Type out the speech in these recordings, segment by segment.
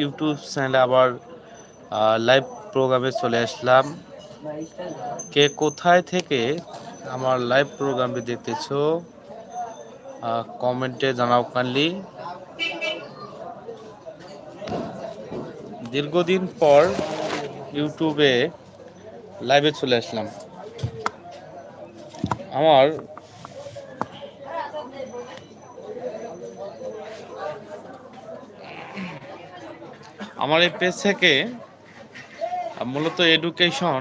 YouTube চ্যানেলে আবার live প্রোগ্রামে চলে আসলাম। কে কোথায় থেকে আমার লাইভ প্রোগ্রামটি দেখতেছো কমেন্টে জানাও কাইন্ডলি দীর্ঘদিন পর ইউটিউবে লাইভে চলে আসলাম। আমার আমার এই পেজ থেকে, মূলত এডুকেশন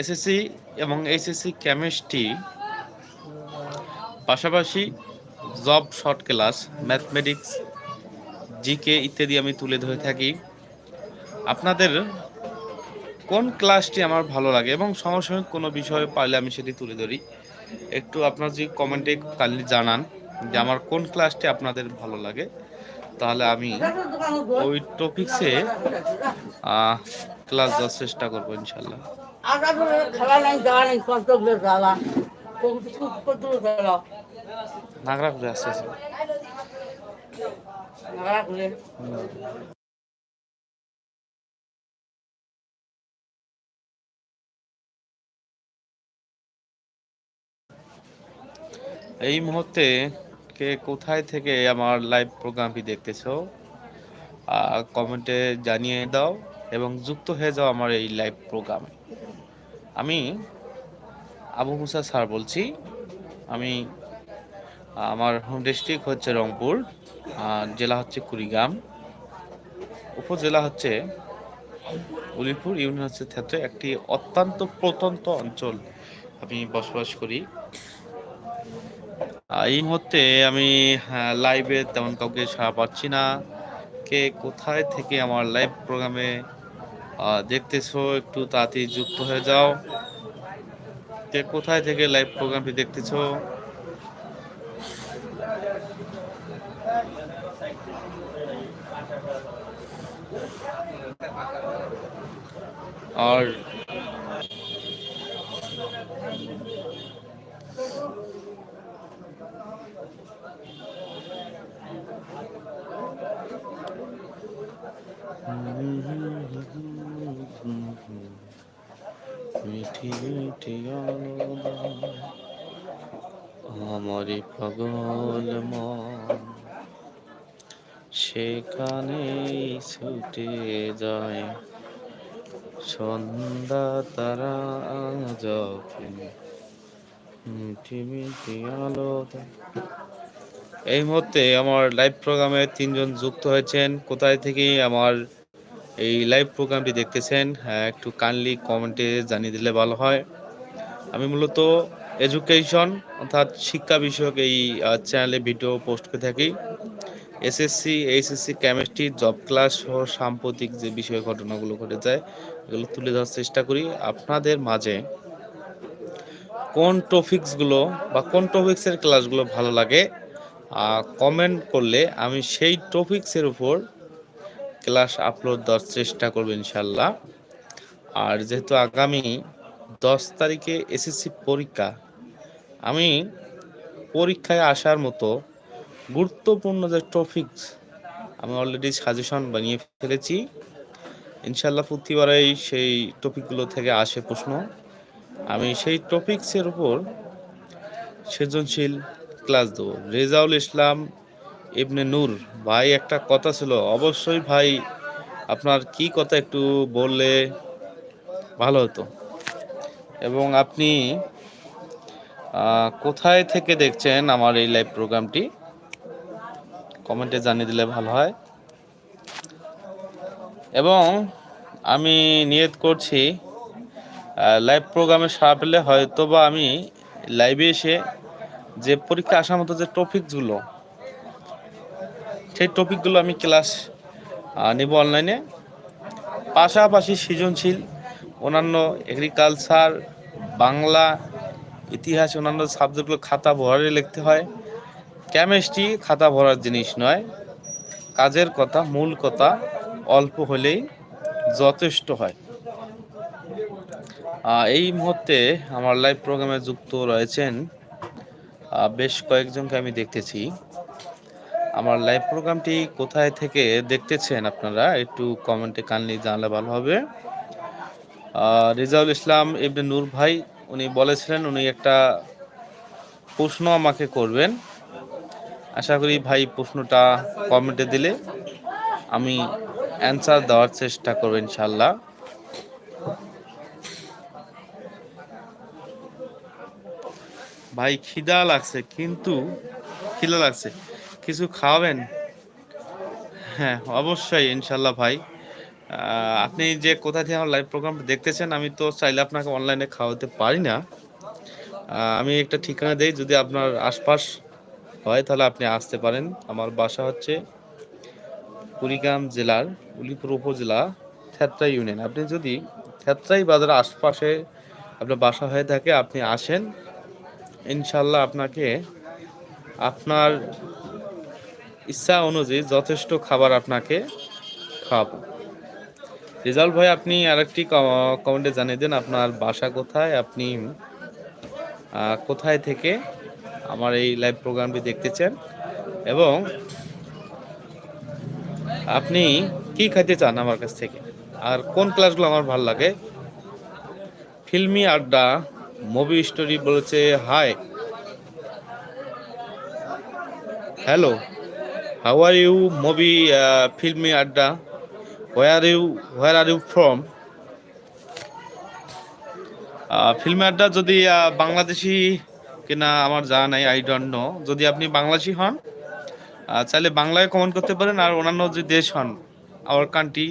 এসএসসি এবং এইচএসসি কেমিস্ট্রি পাশাপাশি job short class mathematics GK ইত্যাদি আমি তুলে ধরে থাকি। আপনাদের কোন ক্লাসটি আমার ভালো লাগে এবং সমসাময়িক কোনো বিষয়ে পারলে আমি সেটি তুলে ধরি। একটু আপনার যদি কমেন্টে কাইন্ডলি জানান যে আমার কোন ক্লাসটি আপনাদের ভালো লাগে। তাহলে আমি ওই টপিক্সে ক্লাস দেওয়ার চেষ্টা করব ইনশাল্লাহ। নাগরা ঘুরে আসছে নাগরা এই মুহূর্তে কে কোথায় থেকে আমার লাইভ প্রোগ্রামটি দেখতেছো কমেন্টে জানিয়ে দাও এবং যুক্ত হয়ে যাও আমার এই লাইভ প্রোগ্রামে আমি আবু মুসা স্যার বলছি, আমি আমার হোম ডিস্ট্রিক্ট হচ্ছে রংপুর জেলা হচ্ছে কুড়িগ্রাম। উপজেলা হচ্ছে উলিপুর, ইউনিয়ন হচ্ছে একটি অত্যন্ত প্রত্যন্ত অঞ্চল আমি বসবাস করি। এই মুহূর্তে আমি লাইভে তেমন কাউকে সাড়া পাচ্ছি না। কে কোথায় থেকে আমার লাইভ প্রোগ্রামে দেখতেছো একটু তাড়াতাড়ি যুক্ত হয়ে যাও। কে কোথায় থেকে লাইভ প্রোগ্রামটি দেখতেছো? আর মিঠি মিঠি আমারে পাগল মন সেখানে ছুটে যায় সন্ধ্যা তারা যখন মিঠি মিঠি আলোদা এই মুহূর্তে আমার লাইভ প্রোগ্রামে তিনজন যুক্ত হয়েছেন। কোথায় থেকে আমার এই লাইভ প্রোগ্রামটি দেখতেছেন হ্যাঁ একটু কাইন্ডলি কমেন্টে জানিয়ে দিলে ভালো হয়। আমি মূলত এডুকেশন অর্থাৎ শিক্ষা বিষয়ক এই চ্যানেলে ভিডিও পোস্ট করে থাকি। SSC HSC chemistry job class সহ সাম্প্রতিক যে বিষয় ঘটনাগুলো ঘটে যায়, এগুলো তুলে ধরার চেষ্টা করি। আপনাদের মাঝে কোন টপিকসগুলো বা কোন টপিক্সের ক্লাসগুলো ভালো লাগে? কমেন্ট করলে আমি সেই টপিক্সের উপর ক্লাস আপলোড দেওয়ার চেষ্টা করব ইনশাল্লাহ আর যেহেতু আগামী দশ তারিখে এসএসসি পরীক্ষা, আমি পরীক্ষায় আসার মতো গুরুত্বপূর্ণ যে টপিকস আমি অলরেডি সাজেশন বানিয়ে ফেলেছি ইনশাল্লাহ প্রতিবারেই সেই টপিকগুলো থেকে আসে প্রশ্ন। আমি সেই টপিক্সের উপর সৃজনশীল ক্লাস দেবো। রেজাউল ইসলাম, ইবনে নূর, ভাই, একটা কথা ছিল, অবশ্যই ভাই, আপনার কি কথা একটু বললে ভালো হতো। এবং আপনি কোথায় থেকে দেখছেন আমার এই লাইভ প্রোগ্রামটি কমেন্টে জানিয়ে দিলে ভালো হয়। এবং আমি নিয়ত করছি লাইভ প্রোগ্রামে সারা পেলে হয়তো বা আমি লাইভে এসে যে পরীক্ষা আসার মতো যে টপিকসগুলো সেই টপিকগুলো আমি ক্লাস নেব অনলাইনে। পাশাপাশি সৃজনশীল অন্যান্য এগ্রিকালচার বাংলা, ইতিহাস, অন্যান্য সাবজেক্টগুলো খাতা ভরে লিখতে হয়। কেমিস্ট্রি খাতা ভরার জিনিস নয়, কাজের কথা, মূল কথা অল্প হলেই যথেষ্ট হয়। এই মুহূর্তে আমার লাইভ প্রোগ্রামে যুক্ত রয়েছেন বেশ কয়েকজনকে আমি দেখতেছি। আমার লাইভ প্রোগ্রামটি কোথায় থেকে দেখতেছেন আপনারা? একটু কমেন্টে কানলি জানালে ভালো হবে। রেজাউল ইসলাম ইবনে নূর ভাই, উনি বলেছিলেন, উনি একটা প্রশ্ন আমাকে করবেন। আশা করি ভাই প্রশ্নটা কমেন্টে দিলে আমি অ্যান্সার দেওয়ার চেষ্টা করব ইনশাল্লাহ ভাই, খিদা লাগছে, কিন্তু খিদা লাগছে। কিছু খাওয়াবেন? হ্যাঁ অবশ্যই, ইনশাল্লাহ ভাই। আপনি যে কোথা থেকে আমার লাইভ প্রোগ্রাম দেখতেছেন, আমি তো চাইলে আপনাকে অনলাইনে খাওয়াতে পারি না। আমি একটা ঠিকানা দেই, যদি আপনার আশপাশ হয়, তাহলে আপনি আসতে পারেন। আমার বাসা হচ্ছে কুড়িগ্রাম জেলার, উলিপুর উপজেলা, থেত্রা ইউনিয়ন। আপনি যদি থেত্রাই বাজারের আশপাশে আপনার বাসা হয়ে থাকে, আপনি আসেন ইনশাল্লাহ আপনাকে আপনার ইচ্ছা অনুযায়ী যথেষ্ট খাবার আপনাকে খাওয়াবো। রেজাল্ট ভাই, আপনি আরেকটি কমেন্টে জানিয়ে দেন, আপনার বাসা কোথায়? আপনি কোথায় থেকে আমার এই লাইভ প্রোগ্রামটি দেখতেছেন? এবং আপনি কি খাইতে চান আমার কাছ থেকে? আর কোন ক্লাসগুলো আমার ভালো লাগে? ফিল্মি আড্ডা মুভি স্টোরি বলেছে hi hello how are you movie filmy adda? Where you where are you from filmy adda যদি বাংলাদেশি কিনা আমার জানা নাই আই ডোন্ট নো যদি আপনি বাংলাদেশি হন চাইলে বাংলায় কমেন্ট করতে পারেন, আর অন্যান্য যে দেশ হন আওয়ার কান্ট্রি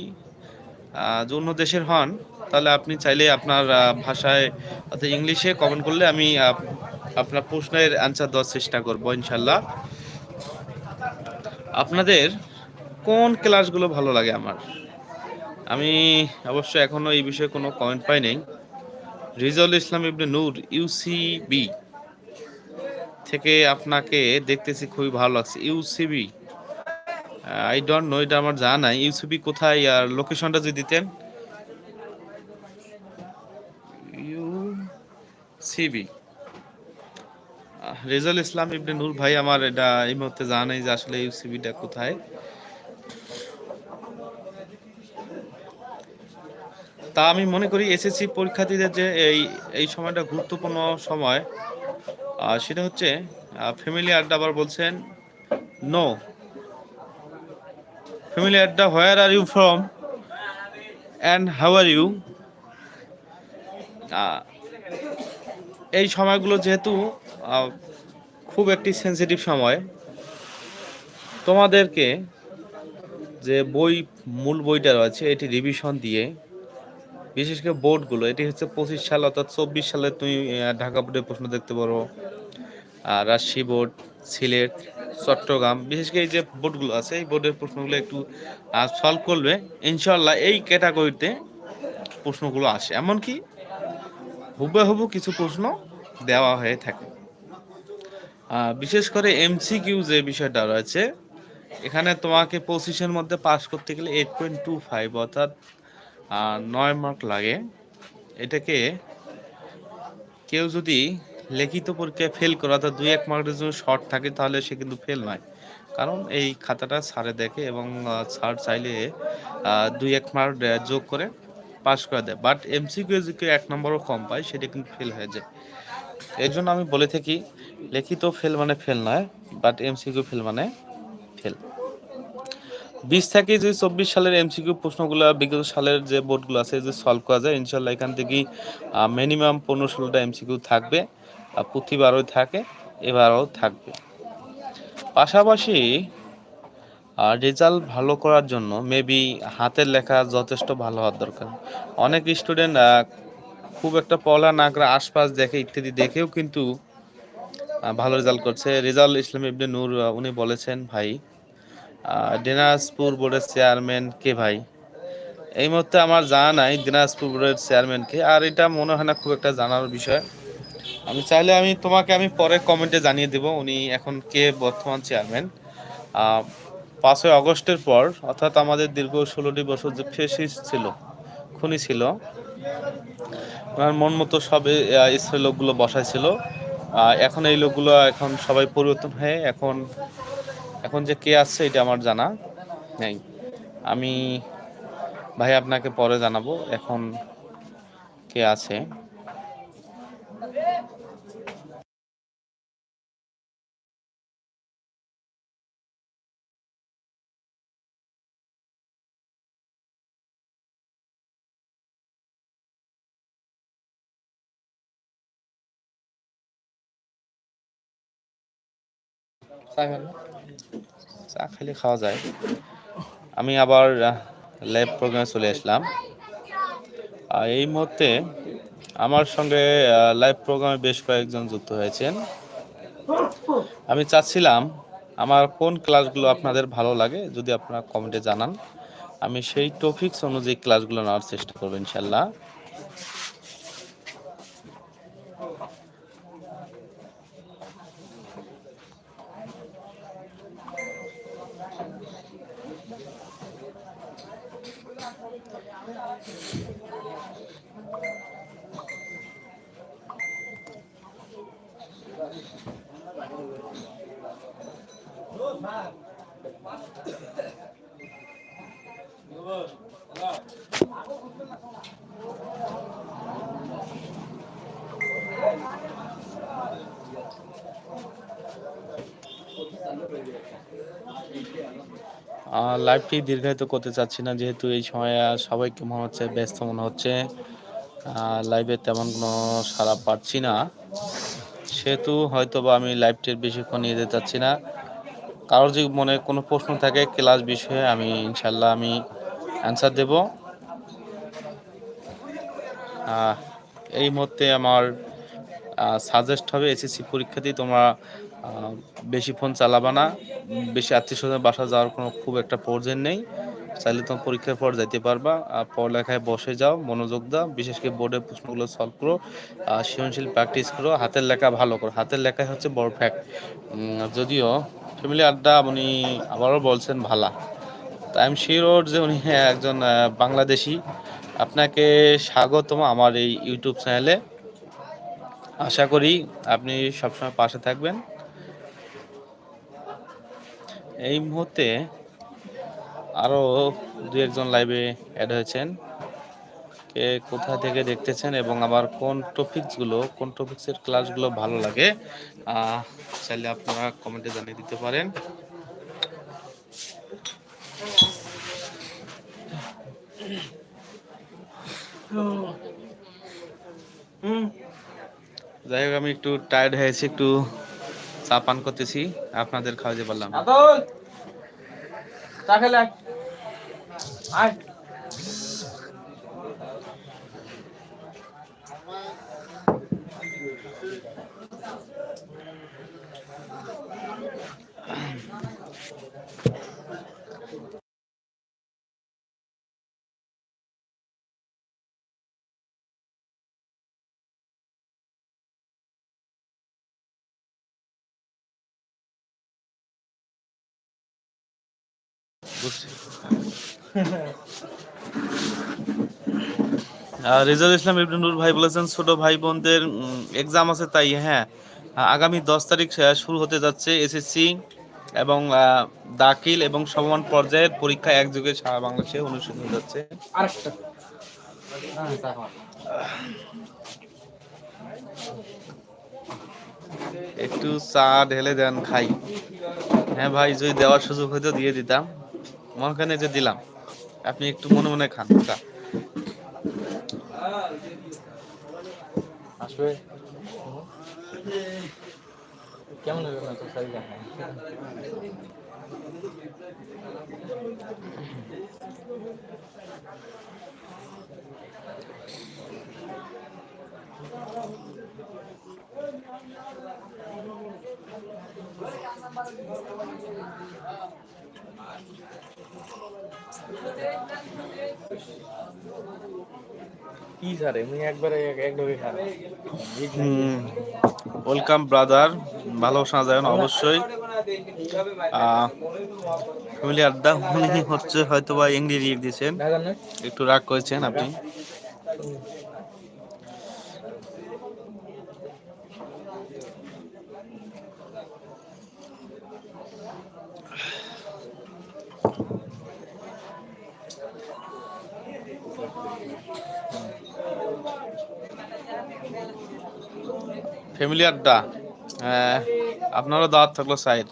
যে অন্য দেশের হন তাহলে আপনি চাইলে আপনার ভাষায় অর্থাৎ ইংলিশে কমেন্ট করলে আমি আপনার প্রশ্নের অ্যান্সার দেওয়ার চেষ্টা করব ইনশাল্লাহ আপনাদের কোন ক্লাসগুলো ভালো লাগে আমার? আমি অবশ্য এখনও এই বিষয়ে কোনো কমেন্ট পাই নাই। রিজাউল ইসলাম ইবনে নূর ইউসিবি থেকে আপনাকে দেখতেছি খুবই ভালো লাগছে। ইউসিবি আই ডোন্ট নো এটা আমার জানা নাই। ইউসিবি কোথায় আর লোকেশনটা যদি দিতেন। ইউসিবি রেজাল ইসলাম, ইবনে নূর ভাই আমার এটা এই মুহূর্তে জানা নাই যে আসলে এই সিবিটা কোথায়। তা আমি মনে করি এসএসসি পরীক্ষার্থীদের যে এই এই সময়টা গুরুত্বপূর্ণ সময় আর সেটা হচ্ছে ফ্যামিলি আড্ডা আবার বলছেন no family adda where are you from and how are you এই সময়গুলো যেহেতু খুব একটি সেন্সিটিভ সময়, তোমাদেরকে যে বই, মূল বইটা রয়েছে, এটি রিভিশন দিয়ে, বিশেষ করে বোর্ডগুলো এটি হচ্ছে পঁচিশ সাল অর্থাৎ চব্বিশ সালে তুমি ঢাকা বোর্ডের প্রশ্ন দেখতে পারো আর রাজশাহী বোর্ড, সিলেট, চট্টগ্রাম, বিশেষ করে এই যে বোর্ডগুলো আছে, এই বোর্ডের প্রশ্নগুলো একটু সলভ করবে ইনশাল্লাহ এই ক্যাটাগরিতে প্রশ্নগুলো আসে। এমনকি হুবহু কিছু প্রশ্ন দেওয়া হয়ে থাকে। বিশেষ করে এমসিকিউ যে বিষয়টা রয়েছে, এখানে তোমাকে পঁচিশের মধ্যে পাস করতে গেলে এইট পয়েন্ট টু ফাইভ অর্থাৎ নয় মার্ক লাগে। এটাকে কেউ যদি লিখিত পরীক্ষায় ফেল করে, অর্থাৎ দুই এক মার্কের জন্য শর্ট থাকে, তাহলে সে কিন্তু ফেল নয়। কারণ এই খাতাটা স্যারে দেখে এবং স্যার চাইলে দুই এক মার্ক যোগ করে পাস করে দেয়। বাট এমসিকিউ যদি এক নম্বরও কম পায়, সেটা কিন্তু ফেল হয়ে যায়। এর জন্য আমি বলে থাকি, লিখিত ফেল মানে ফেল নয় বাট এমসিকিউ ফেল মানে ফেল বিশ থেকে যে চব্বিশ সালের এমসিকিউ প্রশ্নগুলো, বিগত সালের যে বোর্ডগুলো আছে, যে সলভ করা যায় ইনশাল্লাহ এখান থেকেই মিনিমাম পনেরো ষোলোটা এমসিকিউ থাকবে প্রতিবারও থাকে, এবারও থাকবে। পাশাপাশি রেজাল্ট ভালো করার জন্য মেবি হাতের লেখা যথেষ্ট ভালো হওয়ার দরকার। অনেক স্টুডেন্ট খুব একটা না করে আশপাশ দেখে, ইত্যাদি দেখেও কিন্তু ভালো রেজাল্ট করছে। রেজাল্ট ইসলাম ইবনে নূর উনি বলেছেন, ভাই দিনাজপুর বোর্ডের চেয়ারম্যান কে ভাই? এই মুহূর্তে আমার জানা নাই দিনাজপুর বোর্ডের চেয়ারম্যান কে, আর এটা মনে হয় না খুব একটা জানার বিষয়। আমি চাইলে আমি, তোমাকে আমি পরে কমেন্টে জানিয়ে দেব উনি এখন কে বর্তমান চেয়ারম্যান পাঁচই আগস্টের পর অর্থাৎ আমাদের দীর্ঘ ষোলোটি বছর যে ফেসিস ছিল খুনি ছিল ওনার মন মতো সবে ইসরায়েল লোকগুলো বসাইছিল আহ, এখন এই লোকগুলো এখন সবাই পরিবর্তন হয়ে এখন এখন যে কে আসছে এটা আমার জানা নেই। আমি ভাই আপনাকে পরে জানাব এখন কে আছে। চা খেলে খাওয়া যায়। আমি আবার লাইভ প্রোগ্রামে চলে আসলাম। এই মুহূর্তে আমার সঙ্গে লাইভ প্রোগ্রামে বেশ কয়েকজন যুক্ত হয়েছেন। আমি চাচ্ছিলাম, আমার কোন ক্লাসগুলো আপনাদের ভালো লাগে যদি আপনারা কমেন্টে জানান। আমি সেই টপিকস অনুযায়ী ক্লাসগুলো নেওয়ার চেষ্টা করব, ইনশাল্লাহ। লাইভটি দীর্ঘায়িত করতে চাচ্ছি না, যেহেতু এই সময় সবাইকে মনে হচ্ছে ব্যস্ত মনে হচ্ছে। লাইভে তেমন কোনো সারা পাচ্ছি না। সেহেতু হয়তো বা আমি লাইভটির বেশিক্ষণ নিয়ে যেতে চাচ্ছি না। কারোর যদি মনে কোনো প্রশ্ন থাকে ক্লাস বিষয়ে আমি ইনশাল্লাহ আমি অ্যান্সার দেব। এই মুহূর্তে আমার সাজেস্ট হবে এসএসসি পরীক্ষাতেই তোমরা বেশি ফোন চালাবা না। বেশি আত্মীয় স্বজনের বাসা যাওয়ার কোনো খুব একটা প্রয়োজন নেই। চাইলে তোমার পরীক্ষার পর যাইতে পারবা। আর পড়ালেখায় বসে যাও, মনোযোগ দাও। বিশেষ করে বোর্ডের প্রশ্নগুলো সলভ করো। সৃজনশীল প্র্যাকটিস করো। হাতের লেখা ভালো করো। হাতের লেখাই হচ্ছে বড় ফ্যাক্ট যদিও ফ্যামিলি আড্ডা উনি আবারও বলছেন ভালা। আই এম শিওর যে উনি একজন বাংলাদেশি। আপনাকে স্বাগতম আমার এই ইউটিউব চ্যানেলে। আশা করি আপনি সবসময় পাশে থাকবেন। এই মুহূর্তে আরও দু একজন লাইভে অ্যাড হয়েছেন। কে কোথা থেকে দেখতেছেন এবং আমার কোন টপিকসগুলো কোন টপিক্সের ক্লাসগুলো ভালো লাগে চাইলে আপনারা কমেন্টে জানিয়ে দিতে পারেন। যাই হোক আমি একটু টায়ার্ড হয়েছি একটু চা পান করতেছি আপনাদের খাওয়াতে পারলাম। আহ, ইসলাম ইবনুল ভাই বলেছেন ছোট ভাই বোনদের এক্সাম আছে তাই হ্যাঁ। আগামী দশ তারিখ শুরু হতে যাচ্ছে এসএসসি এবং দাখিল এবং সমান পর্যায়ের পরীক্ষা একযোগে সারা বাংলাদেশে অনুষ্ঠিত যাচ্ছে। হ্যাঁ খাওয়া একটু চা ঢেলে দেন খাই। হ্যাঁ ভাই যদি দেওয়ার সুযোগ হয়তো দিয়ে দিতাম। মনখানে যে দিলাম, আপনি একটু মনে মনে খান আসবে? কেমন হবে না তোর শাড়ি দেখা? কি স্যার এমনি একবারে এক- এক ওয়েলকাম ব্রাদার ভালো সাজায়ন অবশ্যই। ফ্যামিলি আড্ডা উনি হচ্ছে হয়তো বা ইংরেজি দিয়েছেন। একটু রাগ করেছেন আপনি। ফ্যামিলি আড্ডা? হ্যাঁ আপনারও দাওয়াত থাকল সাইড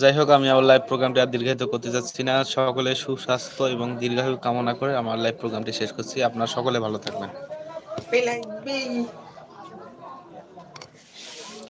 যাই হোক, আমি আমার লাইভ প্রোগ্রামটি আর দীর্ঘায়িত করতে যাচ্ছি না। সকলে সুস্বাস্থ্য এবং দীর্ঘায়ু কামনা করে আমার লাইভ প্রোগ্রামটি শেষ করছি। আপনারা সকলে ভালো থাকবেন।